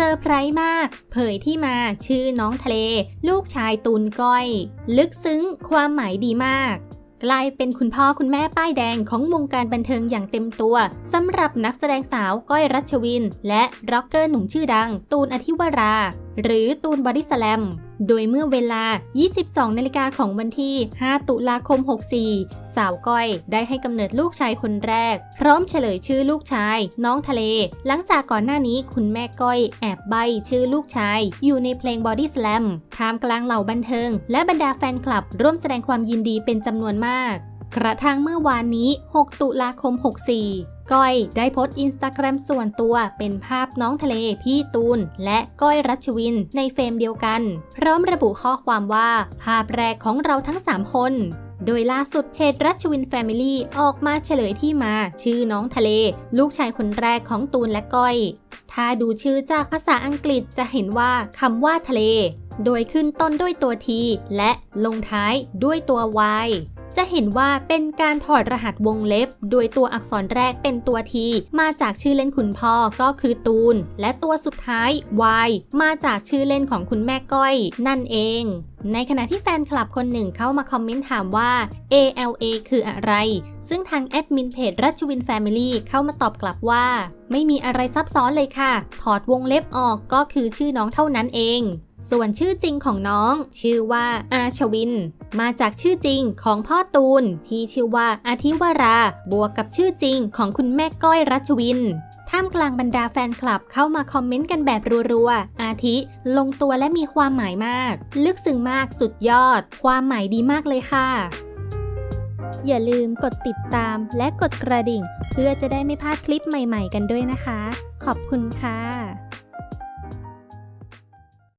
ซอร์ไพรส์มาก เผยที่มาชื่อน้องทะเล ลูกชายตูนก้อย ลึกซึ้งความหมายดีมาก กลายเป็นคุณพ่อคุณแม่ป้ายแดงของวงการบันเทิงอย่างเต็มตัวสำหรับนักแสดงสาวก้อยรัชวิน และร็อกเกอร์หนุ่มชื่อดัง ตูนอธิวรา หรือตูนบอดี้สแลม โดยเมื่อเวลา 22 นาฬิกาของวันที่ 5 ตุลาคม 64 สาวก้อยได้ให้กำเนิดลูกชายคนแรก พร้อมเฉลยชื่อลูกชาย น้องทะเล หลังจากก่อนหน้านี้คุณแม่ก้อยแอบใบชื่อลูกชาย อยู่ในเพลง Body Slam ท่ามกลางเหล่าบันเทิง และบรรดาแฟนคลับร่วมแสดงความยินดีเป็นจำนวนมาก กระทั่งเมื่อวานนี้ 6 ตุลาคม 64 ก้อยได้โพสต์อินสตาแกรมส่วนตัวเป็นภาพน้องทะเลพี่ตูน และก้อยรัชวินในเฟรมเดียวกัน พร้อมระบุข้อความว่า ภาพแรกของเราทั้ง 3 คน โดยล่าสุดเพจรัชวินแฟมิลี่ออกมาเฉลยที่มา ชื่อน้องทะเล ลูกชายคนแรกของตูนและก้อย ถ้าดูชื่อจากภาษาอังกฤษจะเห็นว่าคำว่าทะเล โดยขึ้นต้นด้วยตัวทีและลงท้ายด้วยตัว Y จะเห็นว่าเป็นการถอดรหัสวงเล็บ โดยตัวอักษรแรกเป็นตัวทีมาจากชื่อเล่นคุณพ่อก็คือตูน และตัวสุดท้าย Y มาจากชื่อเล่นของคุณแม่ก้อย นั่นเอง ในขณะที่แฟนคลับคนหนึ่งเข้ามาคอมเมนต์ถามว่า ALA คืออะไร ซึ่งทางแอดมินเพจรัชวินแฟมิลี่เข้ามาตอบกลับว่า ไม่มีอะไรซับซ้อนเลยค่ะ ถอดวงเล็บออกก็คือชื่อน้องเท่านั้นเอง ส่วนชื่อจริงของน้อง ชื่อว่าอาชวิน มาจากชื่อจริงของพ่อตูน ที่ชื่อว่าอาทิวรา บวกกับชื่อจริงของคุณแม่ก้อยรัชวินท่ามกลางบรรดาแฟนคลับเข้ามาคอมเมนต์กันแบบรัวๆ อาทิ ลงตัวและมีความหมายมาก ลึกซึ้งมากสุดยอด ความหมายดีมากเลยค่ะ อย่าลืมกดติดตามและกดกระดิ่ง เพื่อจะได้ไม่พลาดคลิปใหม่ๆกันด้วยนะคะ ขอบคุณค่ะ